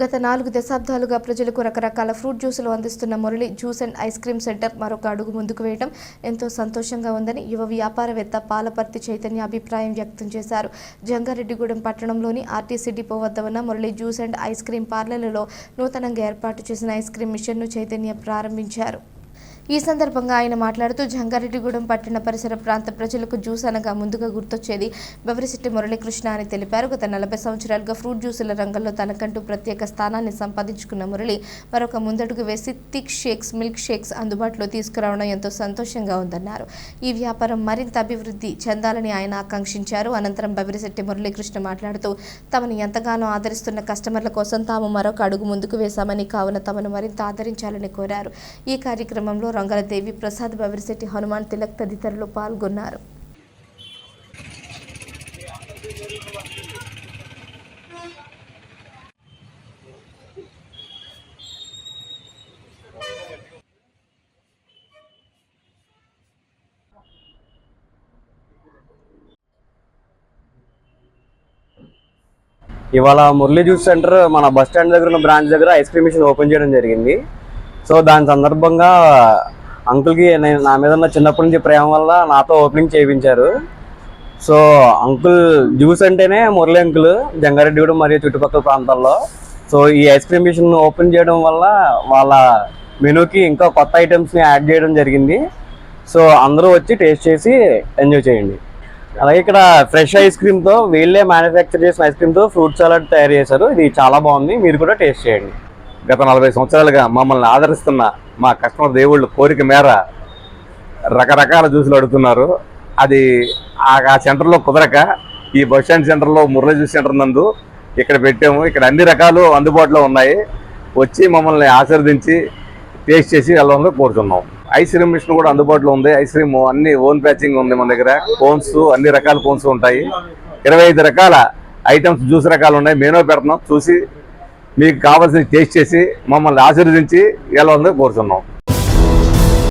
గత నాలుగు దశాబ్దాలుగా ప్రజలకు రకరకాల ఫ్రూట్ జ్యూసులు అందిస్తున్న Murali juice and ice cream centre మరొక అడుగు ముందుకు వేయడం ఎంతో సంతోషంగా ఉందని యువ వ్యాపారవేత్త పాలపర్తి చైతన్య అభిప్రాయం వ్యక్తం చేశారు. జంగారెడ్డిగూడెం పట్టణంలోని ఆర్టీసీ డిపో వద్ద ఉన్న Murali juice and ice cream పార్లర్లలో నూతనంగా ఏర్పాటు చేసిన ఐస్ క్రీమ్ మిషన్ను చైతన్య ప్రారంభించారు. ఈ సందర్భంగా ఆయన మాట్లాడుతూ జంగారెడ్డిగూడెం పట్టణ పరిసర ప్రాంత ప్రజలకు జ్యూస్ అనగా ముందుగా గుర్తొచ్చేది. బెవరిశెట్టి మురళీకృష్ణ అని తెలిపారు. గత నలభై సంవత్సరాలుగా ఫ్రూట్ జ్యూసుల రంగంలో తనకంటూ ప్రత్యేక స్థానాన్ని సంపాదించుకున్న మురళి మరొక ముందడుగు వేసి థిక్ షేక్స్ మిల్క్ షేక్స్ అందుబాటులో తీసుకురావడం ఎంతో సంతోషంగా ఉందన్నారు. ఈ వ్యాపారం మరింత అభివృద్ధి చెందాలని ఆయన ఆకాంక్షించారు. అనంతరం బెవరిశెట్టి మురళీకృష్ణ మాట్లాడుతూ తమను ఎంతగానో ఆదరిస్తున్న కస్టమర్ల కోసం తాము మరొక అడుగు ముందుకు వేశామని కావున తమను మరింత ఆదరించాలని కోరారు. ఈ కార్యక్రమంలో రంగలదేవి ప్రసాద్ బెవరిశెట్టి హనుమాన్ తిలక్ తదితరులు పాల్గొన్నారు. ఇవాళ మురళీ జ్యూస్ సెంటర్ మన బస్ స్టాండ్ దగ్గర ఉన్న బ్రాంచ్ దగ్గర ఐస్ క్రీమ్ మిషన్ ఓపెన్ చేయడం జరిగింది. సో దాని సందర్భంగా అంకుల్కి నేను నా మీద ఉన్న చిన్నప్పటి నుంచి ప్రేమ వల్ల నాతో ఓపెనింగ్ చేయించారు. సో అంకుల్ జ్యూస్ అంటేనే మురళి అంకుల్ జంగారెడ్డిగూడెం మరియు చుట్టుపక్కల ప్రాంతాల్లో. సో ఈ ఐస్ క్రీమ్ మిషన్ ఓపెన్ చేయడం వల్ల వాళ్ళ మెనూకి ఇంకా కొత్త ఐటమ్స్ని యాడ్ చేయడం జరిగింది. సో అందరూ వచ్చి టేస్ట్ చేసి ఎంజాయ్ చేయండి. అలాగే ఇక్కడ ఫ్రెష్ ఐస్ క్రీమ్తో వీళ్ళే మ్యానుఫ్యాక్చర్ చేసిన ఐస్ క్రీమ్తో ఫ్రూట్ సలాడ్ తయారు చేశారు. ఇది చాలా బాగుంది. మీరు కూడా టేస్ట్ చేయండి. గత నలభై సంవత్సరాలుగా మమ్మల్ని ఆదరిస్తున్న మా కస్టమర్ దేవుళ్ళు కోరిక మేర రకరకాల జ్యూసులు అడుగుతున్నారు. అది ఆ సెంటర్లో కుదరక ఈ బస్ స్టాండ్ సెంటర్లో మురళి జ్యూస్ సెంటర్ నందు ఇక్కడ పెట్టాము. ఇక్కడ అన్ని రకాలు అందుబాటులో ఉన్నాయి. వచ్చి మమ్మల్ని ఆశీర్వదించి టేస్ట్ చేసి వెళ్ళాలని కోరుతున్నాం. ఐస్ క్రీమ్ మిషన్ కూడా అందుబాటులో ఉంది. ఐస్ క్రీమ్ అన్ని ఓన్ ప్యాచింగ్ ఉంది మన దగ్గర. కోన్స్ అన్ని రకాల కోన్స్ ఉంటాయి. ఇరవై ఐదు రకాల ఐటమ్స్ జ్యూస్ రకాలు ఉన్నాయి. మెనూ పెడుతున్నాం. చూసి మీకు కావాల్సిన టేస్ట్ చేసి మమ్మల్ని ఆశీర్వదించి వెళ్ళాలని కోరుతున్నాం